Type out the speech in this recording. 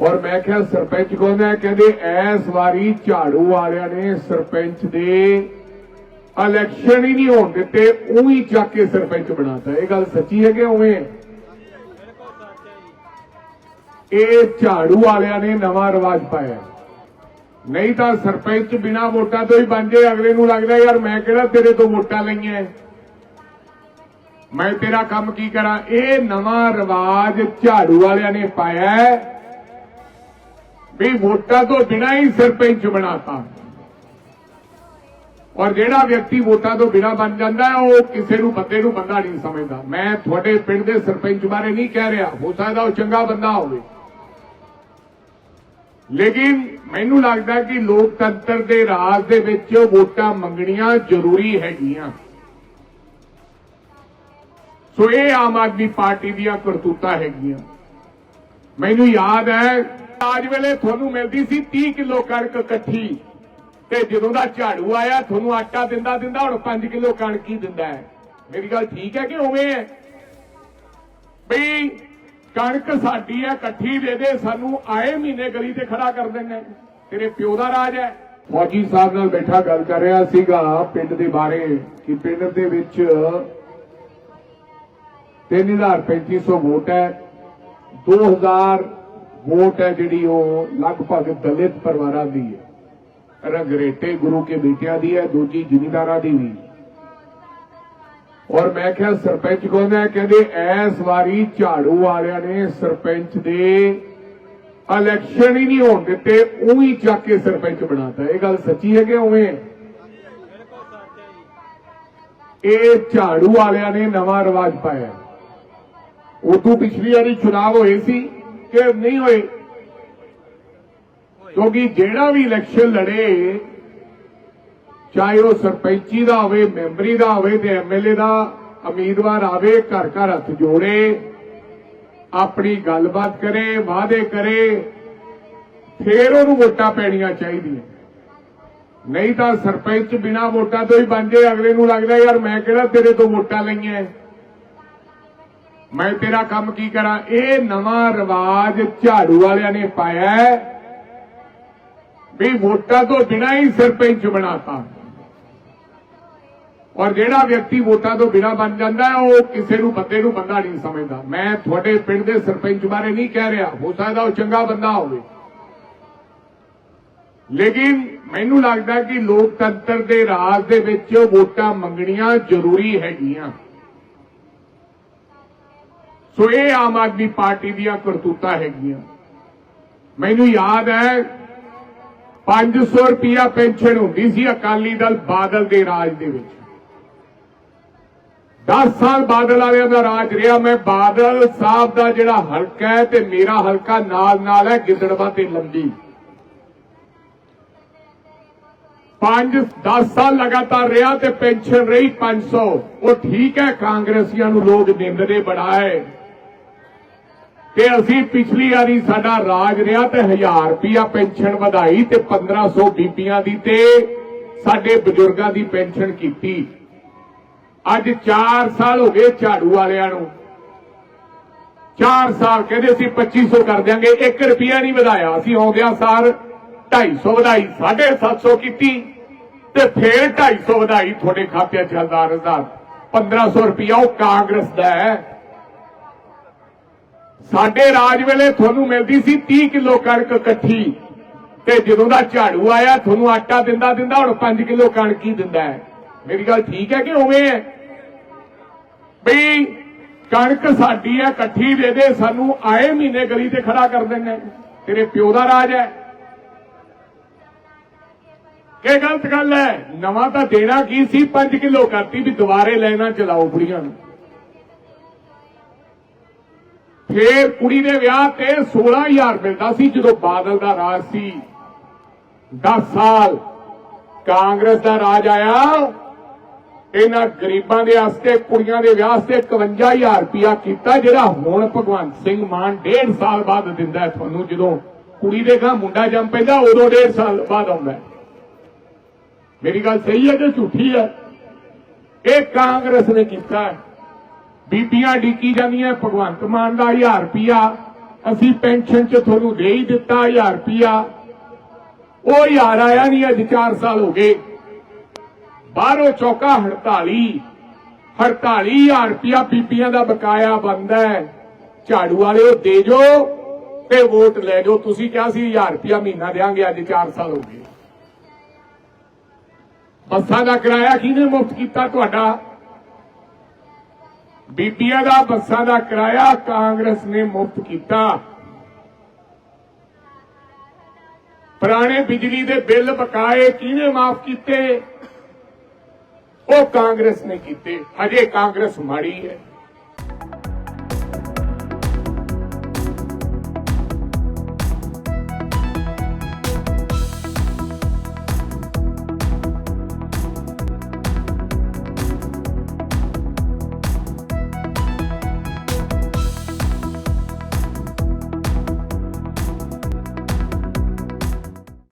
ਔਰ ਮੈਂ ਕਿਹਾ ਸਰਪੰਚ ਕਹਿੰਦਾ ਹੈ, ਕਹਿੰਦੇ ਐਸ ਵਾਰੀ ਝਾੜੂ ਵਾਲਿਆਂ ਨੇ ਸਰਪੰਚ ਦੇ ਇਲੈਕਸ਼ਨ ਹੀ ਨਹੀਂ ਹੋਣ ਦਿੱਤੇ ਉਹੀ ਚੱਕ ਕੇ ਸਰਪੰਚ ਬਣਾਤਾ। ਇਹ ਗੱਲ ਸੱਚੀ ਹੈ ਕਿ ਉਵੇਂ? ਇਹ ਝਾੜੂ ਵਾਲਿਆਂ ਨੇ ਨਵਾਂ ਰਿਵਾਜ ਪਾਇਆ। ਨਹੀਂ ਤਾਂ ਸਰਪੰਚ ਬਿਨਾ ਵੋਟਾਂ ਤੋਂ ਹੀ ਬਣ ਜੇ ਅਗਲੇ ਨੂੰ ਲੱਗਦਾ ਯਾਰ ਮੈਂ ਕਿਹੜਾ ਤੇਰੇ ਤੋਂ ਵੋਟਾਂ ਲਈਆਂ? ਮੈਂ ਤੇਰਾ ਕੰਮ ਕੀ ਕਰਾਂ? ਇਹ ਨਵਾਂ ਰਿਵਾਜ ਝਾੜੂ ਵਾਲਿਆਂ ਨੇ ਪਾਇਆ ਵੀ ਵੋਟਾਂ ਤੋਂ ਬਿਨਾਂ ਹੀ ਸਰਪੰਚ ਬਣਾਤਾ ਔਰ ਜਿਹੜਾ ਵਿਅਕਤੀ ਵੋਟਾਂ ਤੋਂ ਬਿਨਾਂ ਬਣ ਜਾਂਦਾ ਹੈ, ਉਹ ਕਿਸੇ ਨੂੰ ਬੰਦੇ ਨੂੰ ਬੰਦਾ ਨਹੀਂ ਸਮਝਦਾ। ਮੈਂ ਤੁਹਾਡੇ ਪਿੰਡ ਦੇ ਸਰਪੰਚ ਬਾਰੇ ਨਹੀਂ ਕਹਿ ਰਿਹਾ। ਹੋ ਸਕਦਾ ਉਹ ਚੰਗਾ ਬੰਦਾ ਹੋਵੇ। ਲੇਕਿਨ ਮੈਨੂੰ ਲੱਗਦਾ ਕਿ ਲੋਕਤੰਤਰ ਦੇ ਰਾਜ ਦੇ ਵਿੱਚ ਵੋਟਾਂ ਮੰਗਣੀਆਂ ਜ਼ਰੂਰੀ ਹੈਗੀਆਂ। ਸੋ ਇਹ ਆਮ ਆਦਮੀ ਪਾਰਟੀ ਦੀਆਂ ਕਰਤੂਤਾਂ ਹੈਗੀਆਂ। ਮੈਨੂੰ ਯਾਦ ਹੈ ਰਾਜ ਵੇਲੇ ਤੁਹਾਨੂੰ ਮਿਲਦੀ ਸੀ 30 ਕਿਲੋ ਕਣਕ ਇਕੱਠੀ। ਤੇ ਜਦੋਂ ਦਾ ਝਾੜੂ ਆਇਆ, ਤੁਹਾਨੂੰ ਆਟਾ ਦਿੰਦਾ ਦਿੰਦਾ ਹੁਣ 5 ਕਿਲੋ ਕਣਕ ਹੀ ਦਿੰਦਾ ਹੈ। ਮੇਰੀ ਗੱਲ ਠੀਕ ਹੈ ਕਿ ਉਵੇਂ ਹੈ? ਬਈ ਕਣਕ ਸਾਡੀ ਹੈ, ਇਕੱਠੀ ਦੇ ਦੇ, ਸਾਨੂੰ ਆਏ ਮਹੀਨੇ ਗਲੀ ਤੇ ਖੜਾ ਕਰ ਦਿੰਦੇ ਤੇਰੇ ਪਿਓ ਦਾ ਰਾਜ ਹੈ। ਫੌਜੀ ਸਾਹਿਬ ਨਾਲ ਬੈਠਾ ਗੱਲ ਕਰ ਰਿਹਾ ਸੀਗਾ ਪਿੰਡ ਦੇ ਬਾਰੇ, ਕਿ ਪਿੰਡ ਦੇ ਵਿੱਚ 3350 ਵੋਟ ਹੈ 2000 ਵੋਟ ਹੈ ਜਿਹੜੀ ਉਹ ਲਗਭਗ ਦਲਿਤ ਪਰਿਵਾਰਾਂ ਦੀ ਹੈ। ਰੰਗਰੇਟੇ ਗੁਰੂ ਕੇ ਬੇਟਿਆਂ ਦੀ ਹੈ, ਦੂਜੀ ਜ਼ਿਮੀਂਦਾਰਾਂ ਦੀ ਵੀ। ਔਰ ਮੈਂ ਕਿਹਾ ਸਰਪੰਚ ਕਹਿੰਦਾ ਕਹਿੰਦੇ ਐਸ ਵਾਰੀ ਝਾੜੂ ਵਾਲਿਆਂ ਨੇ ਸਰਪੰਚ ਦੇ ਇਲੈਕਸ਼ਨ ਹੀ ਨਹੀਂ ਹੋਣ ਦਿੱਤੇ, ਉਹੀ ਚੱਕ ਕੇ ਸਰਪੰਚ ਬਣਾਤਾ। ਇਹ ਗੱਲ ਸੱਚੀ ਹੈ ਕਿ ਉਵੇਂ? ਇਹ ਝਾੜੂ ਵਾਲਿਆਂ ਨੇ ਨਵਾਂ ਰਿਵਾਜ ਪਾਇਆ। ਉਦੋਂ ਪਿਛਲੀ ਵਾਰੀ ਚੁਣਾਵ ਹੋਏ ਸੀ। ਕਿ ਨਹੀਂ ਹੋਏ। ਕਿਉਂਕਿ ਜਿਹੜਾ ਵੀ ਇਲੈਕਸ਼ਨ ਲੜੇ, ਚਾਹੇ ਉਹ ਸਰਪੰਚੀ ਦਾ ਹੋਵੇ, ਮੈਂਬਰੀ ਦਾ ਹੋਵੇ ਤੇ ਐਮਐਲਏ ਦਾ ਉਮੀਦਵਾਰ ਆਵੇ, ਘਰ ਘਰ ਹੱਥ ਜੋੜੇ, ਆਪਣੀ ਗੱਲਬਾਤ ਕਰੇ, ਵਾਅਦੇ ਕਰੇ, ਫੇਰ ਉਹਨੂੰ ਵੋਟਾਂ ਪੈਣੀਆਂ ਚਾਹੀਦੀਆਂ। ਨਹੀਂ ਤਾਂ ਸਰਪੰਚ ਬਿਨਾ ਵੋਟਾਂ ਤੋਂ ਹੀ ਬਣ ਜੇ ਅਗਲੇ ਨੂੰ ਲੱਗਦਾ ਯਾਰ ਮੈਂ ਕਿਹੜਾ ਤੇਰੇ ਤੋਂ ਵੋਟਾਂ ਲਈਆਂ। ਮੈਂ ਤੇਰਾ ਕੰਮ ਕੀ ਕਰਾਂ? ਇਹ ਨਵਾਂ ਰਿਵਾਜ ਝਾੜੂ ਵਾਲਿਆਂ ਨੇ ਪਾਇਆ ਵੀ ਵੋਟਾਂ ਤੋਂ ਬਿਨਾਂ ਹੀ ਸਰਪੰਚ ਬਣਾਤਾ। ਔਰ ਜਿਹੜਾ ਵਿਅਕਤੀ ਵੋਟਾਂ ਤੋਂ ਬਿਨਾਂ ਬਣ ਜਾਂਦਾ ਉਹ ਕਿਸੇ ਨੂੰ ਬੰਦੇ ਨੂੰ ਬੰਦਾ ਨਹੀਂ ਸਮਝਦਾ। ਮੈਂ ਤੁਹਾਡੇ ਪਿੰਡ ਦੇ ਸਰਪੰਚ ਬਾਰੇ ਨਹੀਂ ਕਹਿ ਰਿਹਾ। ਹੋ ਸਕਦਾ ਉਹ ਚੰਗਾ ਬੰਦਾ ਹੋਵੇ। ਲੇਕਿਨ ਮੈਨੂੰ ਲੱਗਦਾ ਕਿ ਲੋਕਤੰਤਰ ਦੇ ਰਾਜ ਦੇ ਵਿੱਚ ਵੋਟਾਂ ਮੰਗਣੀਆਂ ਜ਼ਰੂਰੀ ਹੈਗੀਆਂ। ਸੋ ਇਹ ਆਮ ਆਦਮੀ ਪਾਰਟੀ ਦੀਆਂ ਕਰਤੂਤਾਂ ਹੈਗੀਆਂ। ਮੈਨੂੰ ਯਾਦ ਹੈ 500 ਰੁਪਿਆ ਪੈਨਸ਼ਨ ਹੁੰਦੀ ਸੀ ਅਕਾਲੀ ਦਲ ਬਾਦਲ ਦੇ ਰਾਜ ਦੇ ਵਿੱਚ। 10 ਸਾਲ ਬਾਦਲ ਵਾਲਿਆਂ ਦਾ ਰਾਜ ਰਿਹਾ, ਮੈਂ ਬਾਦਲ ਸਾਹਿਬ ਦਾ ਜਿਹੜਾ ਹਲਕਾ ਹੈ ਤੇ ਮੇਰਾ ਹਲਕਾ ਨਾਲ ਨਾਲ ਹੈ, ਗਿੱਦੜਵਾ ਤੇ ਲੰਬੀ। 5 10 ਸਾਲ ਲਗਾਤਾਰ ਰਿਹਾ ਤੇ ਪੈਨਸ਼ਨ ਰਹੀ 500 ਉਹ ਠੀਕ ਹੈ, ਕਾਂਗਰਸੀਆਂ ਨੂੰ ਲੋਕ ਨਿੰਦਦੇ ਬੜਾ ਹੈ ਤੇ ਅਸੀਂ ਪਿਛਲੀ ਵਾਰੀ ਸਾਡਾ ਰਾਜ ਰਿਹਾ ਤੇ 1000 ਰੁਪਿਆ ਪੈਨਸ਼ਨ ਵਧਾਈ ਤੇ 1500 ਬੀਬੀਆਂ ਦੀ ਤੇ ਸਾਡੇ ਬਜ਼ੁਰਗਾਂ ਦੀ ਪੈਨਸ਼ਨ ਕੀਤੀ। ਅੱਜ 4 ਸਾਲ ਹੋ ਗਏ ਝਾੜੂ ਵਾਲਿਆਂ ਨੂੰ। 4 ਸਾਲ ਕਹਿੰਦੇ ਅਸੀਂ 2500 ਕਰ ਦਿਆਂਗੇ 1 ਰੁਪਿਆ ਨਹੀਂ ਵਧਾਇਆ। ਅਸੀਂ ਆਉਂਦਿਆਂ ਸਾਰ 250 ਵਧਾਈ 750 ਕੀਤੀ ਤੇ ਫੇਰ 250 ਵਧਾਈ ਤੁਹਾਡੇ ਖਾਤੇ 'ਚ ਹਜ਼ਾਰ ਹਜ਼ਾਰ 1500 ਰੁਪਿਆ ਉਹ ਕਾਂਗਰਸ ਦਾ ਹੈ। ਸਾਡੇ ਰਾਜ ਵੇਲੇ ਤੁਹਾਨੂੰ ਮਿਲਦੀ ਸੀ 30 ਕਿਲੋ ਕਣਕ ਇਕੱਠੀ। ਤੇ ਜਦੋਂ ਦਾ ਝਾੜੂ ਆਇਆ, ਤੁਹਾਨੂੰ ਆਟਾ ਦਿੰਦਾ ਦਿੰਦਾ ਹੁਣ 5 ਕਿਲੋ ਕਣਕ ਹੀ ਦਿੰਦਾ ਹੈ। ਮੇਰੀ ਗੱਲ ਠੀਕ ਹੈ ਕਿ ਉਵੇਂ ਹੈ? ਬਈ ਕਣਕ ਸਾਡੀ ਹੈ, ਇਕੱਠੀ ਦੇ ਦੇ, ਸਾਨੂੰ ਆਏ ਮਹੀਨੇ ਗਲੀ ਤੇ ਖੜਾ ਕਰ ਦਿੰਦੇ ਤੇਰੇ ਪਿਓ ਦਾ ਰਾਜ ਹੈ। ਕੀ ਗਲਤ ਗੱਲ ਹੈ। ਨਵਾਂ ਤਾਂ ਦੇਣਾ ਕੀ ਸੀ? 5 ਕਿਲੋ ਕਰਤੀ ਵੀ ਦੁਬਾਰੇ ਲੈਣਾ ਚਲਾਓ ਬੁੜੀਆਂ ਨੂੰ। ਫੇਰ ਕੁੜੀ ਦੇ ਵਿਆਹ ਤੇ 16000 ਮਿਲਦਾ ਸੀ, ਜਦੋਂ ਬਾਦਲ ਦਾ ਰਾਜ ਸੀ 10 ਸਾਲ ਕਾਂਗਰਸ ਦਾ ਰਾਜ ਆਇਆ, ਇਹਨਾਂ ਗਰੀਬਾਂ ਦੇ ਵਾਸਤੇ, ਕੁੜੀਆਂ ਦੇ ਵਿਆਹ ਵਾਸਤੇ 51000 ਰੁਪਇਆ ਕੀਤਾ, ਜਿਹੜਾ ਹੁਣ ਭਗਵੰਤ ਸਿੰਘ ਮਾਨ ਡੇਢ ਸਾਲ ਬਾਅਦ ਦਿੰਦਾ ਤੁਹਾਨੂੰ। ਜਦੋਂ ਕੁੜੀ ਦੇ ਘਰ ਮੁੰਡਾ ਜੰਮ ਪੈਂਦਾ, ਉਦੋਂ ਡੇਢ ਸਾਲ ਬਾਅਦ ਆਉਂਦਾ ਮੇਰੀ ਗੱਲ ਸਹੀ ਹੈ ਕਿ ਝੂਠੀ ਹੈ? ਇਹ ਕਾਂਗਰਸ ਨੇ ਕੀਤਾ ਹੈ। ਬੀਬੀਆਂ ਡਿੱਕੀ ਜਾਂਦੀਆਂ, ਭਗਵੰਤ ਮਾਨ ਦਾ 1000 ਰੁਪਇਆ ਅਸੀਂ ਪੈਨਸ਼ਨ ਚ ਤੁਹਾਨੂੰ ਦੇ ਹੀ ਦਿੱਤਾ 1000 ਰੁਪਿਆ ਉਹ ਹਜ਼ਾਰ ਆਇਆ ਨਹੀਂ ਅੱਜ 4 ਸਾਲ ਹੋ ਗਏ। ਬਾਹਰੋਂ ਚੌਕਾ 48 48000 ਰੁਪਿਆ ਬੀਬੀਆਂ ਦਾ ਬਕਾਇਆ ਬੰਦਾ ਹੈ। ਝਾੜੂ ਵਾਲਿਓ ਦੇ ਜੋ ਤੇ ਵੋਟ ਲੈ ਜਾਓ ਤੁਸੀਂ ਕਿਹਾ ਸੀ 1000 ਰੁਪਿਆ ਮਹੀਨਾ ਦੇਾਂਗੇ ਅੱਜ 4 ਸਾਲ ਹੋ ਗਏ। ਬੱਸਾਂ ਦਾ ਕਿਰਾਇਆ ਕਿਹਨੇ ਮੁਫਤ ਕੀਤਾ ਤੁਹਾਡਾ? ਬੀਬੀਆਂ ਦਾ ਬੱਸਾਂ ਦਾ ਕਿਰਾਇਆ ਕਾਂਗਰਸ ਨੇ ਮੁਫਤ ਕੀਤਾ। ਪੁਰਾਣੇ ਬਿਜਲੀ ਦੇ ਬਿੱਲ ਬਕਾਏ ਕਿਹਨੇ ਮਾਫ ਕੀਤੇ? ਉਹ ਕਾਂਗਰਸ ਨੇ ਕੀਤੇ। ਹਜੇ ਕਾਂਗਰਸ ਮਾੜੀ ਹੈ।